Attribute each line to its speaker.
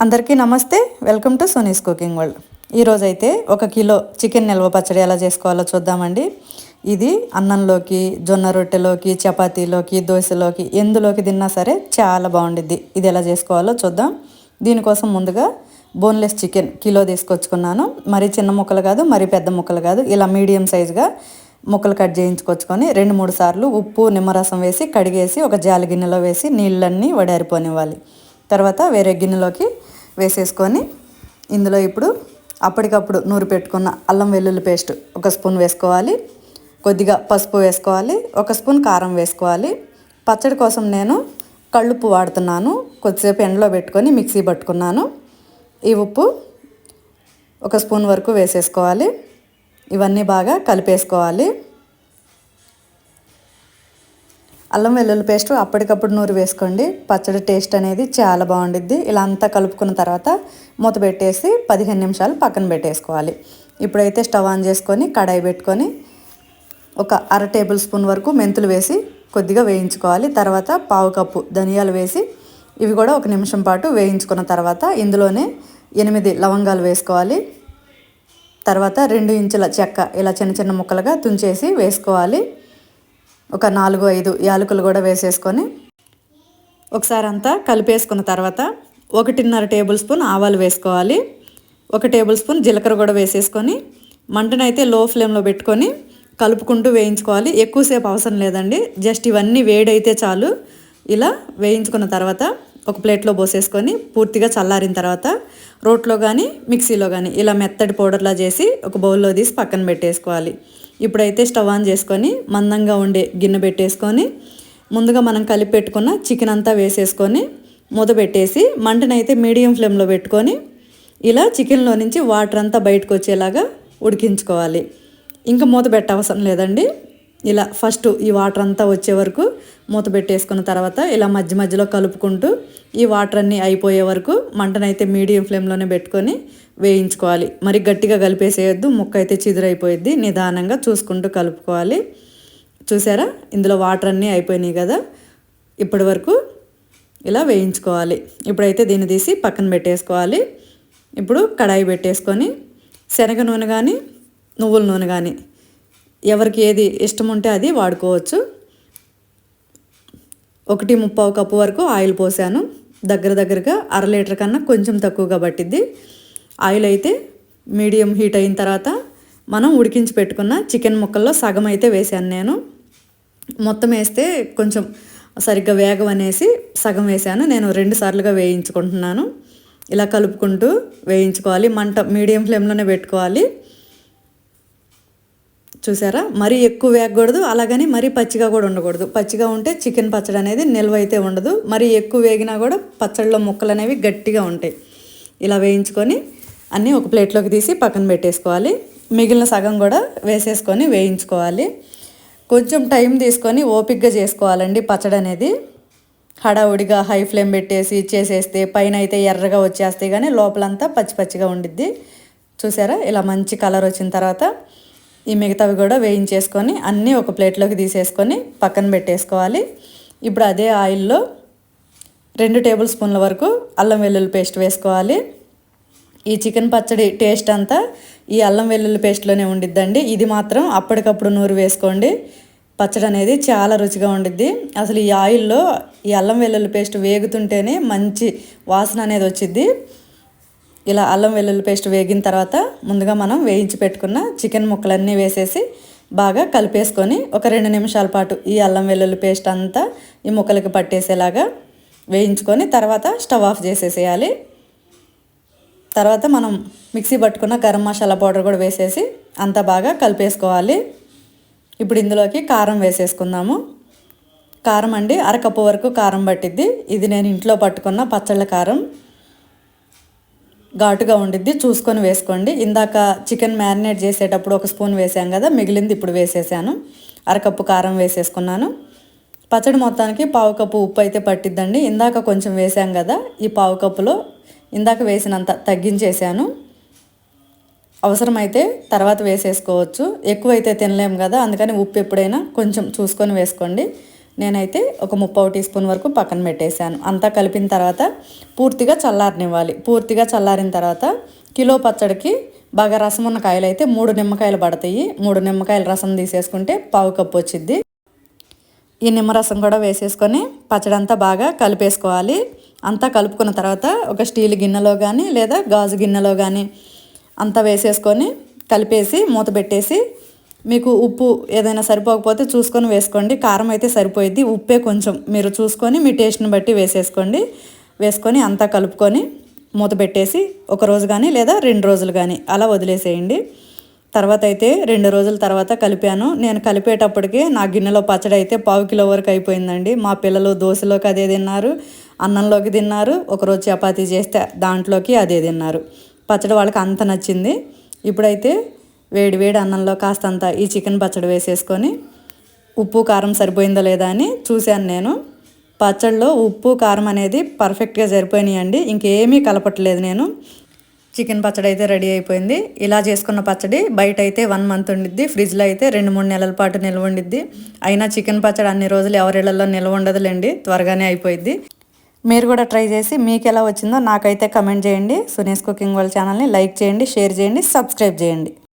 Speaker 1: అందరికీ నమస్తే. Welcome to Soni's cooking world. ఈరోజు అయితే ఒక కిలో చికెన్ నిల్వ పచ్చడి ఎలా చేసుకోవాలో చూద్దామండి. ఇది అన్నంలోకి జొన్న రొట్టెలోకి చపాతీలోకి దోశలోకి ఎందులోకి తిన్నా సరే చాలా బాగుండిద్ది. ఇది ఎలా చేసుకోవాలో చూద్దాం. దీనికోసం ముందుగా బోన్లెస్ చికెన్ కిలో తీసుకొచ్చుకున్నాను. మరీ చిన్న ముక్కలు కాదు మరీ పెద్ద ముక్కలు కాదు. ఇలా మీడియం సైజుగా ముక్కలు కట్ చేయించుకొచ్చుకొని రెండు మూడు సార్లు ఉప్పు నిమ్మరసం వేసి కడిగేసి ఒక జాలి గిన్నెలో వేసి నీళ్ళన్నీ వడారిపోనివ్వాలి. తర్వాత వేరే గిన్నెలోకి వేసేసుకొని ఇందులో ఇప్పుడు అప్పటికప్పుడు నూరు పెట్టుకున్న అల్లం వెల్లుల్లి పేస్ట్ ఒక స్పూన్ వేసుకోవాలి. కొద్దిగా పసుపు వేసుకోవాలి. ఒక స్పూన్ కారం వేసుకోవాలి. పచ్చడి కోసం నేను కళ్ళుప్పు వాడుతున్నాను. కొద్దిసేపు ఎండలో పెట్టుకొని మిక్సీ పట్టుకున్నాను. ఈ ఉప్పు ఒక స్పూన్ వరకు వేసేసుకోవాలి. ఇవన్నీ బాగా కలిపేసుకోవాలి. అల్లం వెల్లుల్లి పేస్ట్ అప్పటికప్పుడు నూరు వేసుకోండి. పచ్చడి టేస్ట్ అనేది చాలా బాగుండిద్ది. ఇలా అంతా కలుపుకున్న తర్వాత మూత పెట్టేసి పదిహేను నిమిషాలు పక్కన పెట్టేసుకోవాలి. ఇప్పుడైతే స్టవ్ ఆన్ చేసుకొని కడాయి పెట్టుకొని ఒక అర టేబుల్ స్పూన్ వరకు మెంతులు వేసి కొద్దిగా వేయించుకోవాలి. తర్వాత పావు కప్పు ధనియాలు వేసి ఇవి కూడా ఒక నిమిషం పాటు వేయించుకున్న తర్వాత ఇందులోనే ఎనిమిది లవంగాలు వేసుకోవాలి. తర్వాత రెండు ఇంచుల చెక్క ఇలా చిన్న చిన్న ముక్కలుగా తుంచేసి వేసుకోవాలి. ఒక నాలుగు ఐదు యాలకులు కూడా వేసేసుకొని ఒకసారి అంతా కలిపేసుకున్న తర్వాత ఒకటిన్నర టేబుల్ స్పూన్ ఆవాలు వేసుకోవాలి. ఒక టేబుల్ స్పూన్ జీలకర్ర కూడా వేసేసుకొని మంటనైతే లో ఫ్లేమ్లో పెట్టుకొని కలుపుకుంటూ వేయించుకోవాలి. ఎక్కువసేపు అవసరం లేదండి. జస్ట్ ఇవన్నీ వేడైతే చాలు. ఇలా వేయించుకున్న తర్వాత ఒక ప్లేట్లో పోసేసుకొని పూర్తిగా చల్లారిన తర్వాత రోట్లో కానీ మిక్సీలో కానీ ఇలా మెత్తడి పౌడర్లా చేసి ఒక బౌల్లో తీసి పక్కన పెట్టేసుకోవాలి. ఇప్పుడైతే స్టవ్ ఆన్ చేసుకొని మందంగా ఉండే గిన్నె పెట్టేసుకొని ముందుగా మనం కలిపి పెట్టుకున్న చికెన్ అంతా వేసేసుకొని మూత పెట్టేసి మంటనైతే మీడియం ఫ్లేమ్లో పెట్టుకొని ఇలా చికెన్లో నుంచి వాటర్ అంతా బయటకు వచ్చేలాగా ఉడికించుకోవాలి. ఇంకా మూత పెట్టవసరం లేదండి. ఇలా ఫస్ట్ ఈ వాటర్ అంతా వచ్చే వరకు మూత పెట్టేసుకున్న తర్వాత ఇలా మధ్య మధ్యలో కలుపుకుంటూ ఈ వాటర్ అన్నీ అయిపోయే వరకు మంటనైతే మీడియం ఫ్లేమ్లోనే పెట్టుకొని వేయించుకోవాలి. మరి గట్టిగా కలిపేసేయద్దు ముక్క అయితే చిదురైపోయిద్ది. నిదానంగా చూసుకుంటూ కలుపుకోవాలి. చూసారా? ఇందులో వాటర్ అన్నీ అయిపోయినాయి కదా? ఇప్పటి వరకు ఇలా వేయించుకోవాలి. ఇప్పుడైతే దీన్ని తీసి పక్కన పెట్టేసుకోవాలి. ఇప్పుడు కడాయి పెట్టేసుకొని శనగ నూనె కానీ నువ్వుల నూనె కానీ ఎవరికి ఏది ఇష్టం ఉంటే అది వాడుకోవచ్చు. ఒకటి ముప్పావు కప్పు వరకు ఆయిల్ పోసాను. దగ్గర దగ్గరగా అర లీటర్ కన్నా కొంచెం తక్కువగా పట్టిద్ది. ఆయిల్ అయితే మీడియం హీట్ అయిన తర్వాత మనం ఉడికించి పెట్టుకున్న చికెన్ ముక్కల్లో సగం అయితే వేసాను నేను. మొత్తం వేస్తే కొంచెం సరిగ్గా వేగం అనేసి సగం వేసాను. నేను రెండు సార్లుగా వేయించుకుంటున్నాను. ఇలా కలుపుకుంటూ వేయించుకోవాలి. మంట మీడియం ఫ్లేమ్లోనే పెట్టుకోవాలి. చూసారా? మరీ ఎక్కువ వేగకూడదు అలాగని మరీ పచ్చిగా కూడా ఉండకూడదు. పచ్చిగా ఉంటే చికెన్ పచ్చడి అనేది నిల్వ అయితే ఉండదు. మరీ ఎక్కువ వేగినా కూడా పచ్చడిలో ముక్కలు అనేవి గట్టిగా ఉంటాయి. ఇలా వేయించుకొని అన్నీ ఒక ప్లేట్లోకి తీసి పక్కన పెట్టేసుకోవాలి. మిగిలిన సగం కూడా వేసేసుకొని వేయించుకోవాలి. కొంచెం టైం తీసుకొని ఓపిక్గా చేసుకోవాలండి పచ్చడి అనేది. హడావుడిగా హై ఫ్లేమ్ పెట్టేసి చేసేస్తే పైన అయితే ఎర్రగా వచ్చేస్తే కానీ లోపలంతా పచ్చి పచ్చిగా ఉండిద్ది. చూసారా? ఇలా మంచి కలర్ వచ్చిన తర్వాత ఈ మిగతావి కూడా వేయించేసుకొని అన్నీ ఒక ప్లేట్లోకి తీసేసుకొని పక్కన పెట్టేసుకోవాలి. ఇప్పుడు అదే ఆయిల్లో రెండు టేబుల్ స్పూన్ల వరకు అల్లం వెల్లుల్లి పేస్ట్ వేసుకోవాలి. ఈ చికెన్ పచ్చడి టేస్ట్ అంతా ఈ అల్లం వెల్లుల్లి పేస్ట్లోనే ఉండిద్దండి. ఇది మాత్రం అప్పటికప్పుడు నూరు వేసుకోండి. పచ్చడి అనేది చాలా రుచిగా ఉండిద్ది. అసలు ఈ ఆయిల్లో ఈ అల్లం వెల్లుల్లి పేస్ట్ వేగుతుంటేనే మంచి వాసన అనేది వచ్చిద్ది. ఇలా అల్లం వెల్లుల్లి పేస్ట్ వేగిన తర్వాత ముందుగా మనం వేయించి పెట్టుకున్న చికెన్ ముక్కలన్నీ వేసేసి బాగా కలిపేసుకొని ఒక రెండు నిమిషాల పాటు ఈ అల్లం వెల్లుల్లి పేస్ట్ అంతా ఈ ముక్కలకి పట్టేసేలాగా వేయించుకొని తర్వాత స్టవ్ ఆఫ్ చేసేసేయాలి. తర్వాత మనం మిక్సీ పట్టుకున్న గరం మసాలా పౌడర్ కూడా వేసేసి అంతా బాగా కలిపేసుకోవాలి. ఇప్పుడు ఇందులోకి కారం వేసేసుకుందాము. కారం అండి అరకప్పు వరకు కారం పట్టిద్ది. ఇది నేను ఇంట్లో పట్టుకున్న పచ్చళ్ళ కారం. ఘాటుగా ఉండిద్ది చూసుకొని వేసుకోండి. ఇందాక చికెన్ మ్యారినేట్ చేసేటప్పుడు ఒక స్పూన్ వేసాం కదా మిగిలింది ఇప్పుడు వేసేసాను. అరకప్పు కారం వేసేసుకున్నాను. పచ్చడి మొత్తానికి పావు కప్పు ఉప్పు అయితే పట్టిద్దండి. ఇందాక కొంచెం వేసాం కదా ఈ పావు కప్పులో ఇందాక వేసినంత తగ్గించేసాను. అవసరమైతే తర్వాత వేసేసుకోవచ్చు. ఎక్కువైతే తినలేము కదా అందుకని ఉప్పు ఎప్పుడైనా కొంచెం చూసుకొని వేసుకోండి. నేనైతే ఒక ముప్పావు టీ స్పూన్ వరకు పక్కన పెట్టేశాను. అంతా కలిపిన తర్వాత పూర్తిగా చల్లారనివ్వాలి. పూర్తిగా చల్లారిన తర్వాత కిలో పచ్చడికి బాగా రసం ఉన్న కాయలు అయితే మూడు నిమ్మకాయలు పడతాయి. మూడు నిమ్మకాయల రసం తీసేసుకుంటే పావు కప్పు వచ్చింది ఈ నిమ్మరసం కూడా వేసేసుకొని పచ్చడి అంతా బాగా కలిపేసుకోవాలి. అంతా కలుపుకున్న తర్వాత ఒక స్టీల్ గిన్నెలో కానీ లేదా గాజు గిన్నెలో కానీ అంతా వేసేసుకొని కలిపేసి మూత పెట్టేసి మీకు ఉప్పు ఏదైనా సరిపోకపోతే చూసుకొని వేసుకోండి. కారం అయితే సరిపోయిద్ది. ఉప్పే కొంచెం. మీరు చూసుకొని మీ టేస్ట్ని బట్టి వేసేసుకోండి. వేసుకొని అంతా కలుపుకొని మూత పెట్టేసి ఒక రోజు కానీ లేదా రెండు రోజులు కానీ అలా వదిలేసేయండి. తర్వాత అయితే రెండు రోజుల తర్వాత కలిపాను. నేను కలిపేటప్పటికి నా గిన్నెలో పచ్చడి అయితే పావు కిలో వరకు అయిపోయిందండి. మా పిల్లలు దోశలోకి అదే తిన్నారు. అన్నంలోకి తిన్నారు. ఒకరోజు చపాతీ చేస్తే దాంట్లోకి అదే తిన్నారు. పచ్చడి వాళ్ళకి అంత నచ్చింది. ఇప్పుడైతే వేడి వేడి అన్నంలో కాస్తంత ఈ చికెన్ పచ్చడి వేసేసుకొని ఉప్పు కారం సరిపోయిందో లేదా అని చూశాను నేను. పచ్చడిలో ఉప్పు కారం అనేది పర్ఫెక్ట్గా సరిపోయినాయండి. ఇంకేమీ కలపట్లేదు నేను. చికెన్ పచ్చడి అయితే రెడీ అయిపోయింది. ఇలా చేసుకున్న పచ్చడి బయట అయితే వన్ మంత్ ఉండిద్ది. ఫ్రిడ్జ్లో అయితే రెండు మూడు నెలల పాటు నిల్వ ఉండిద్ది. అయినా చికెన్ పచ్చడి అన్ని రోజులు ఎవరిళ్ళలో నిల్వ ఉండదులేండి. త్వరగానే అయిపోయింది మీరు కూడా ట్రై చేసి మీకు ఎలా వచ్చిందో నాకైతే కమెంట్ చేయండి. సునీస్ కుకింగ్ వాళ్ళ ఛానల్ని లైక్ చేయండి షేర్ చేయండి సబ్స్క్రైబ్ చేయండి.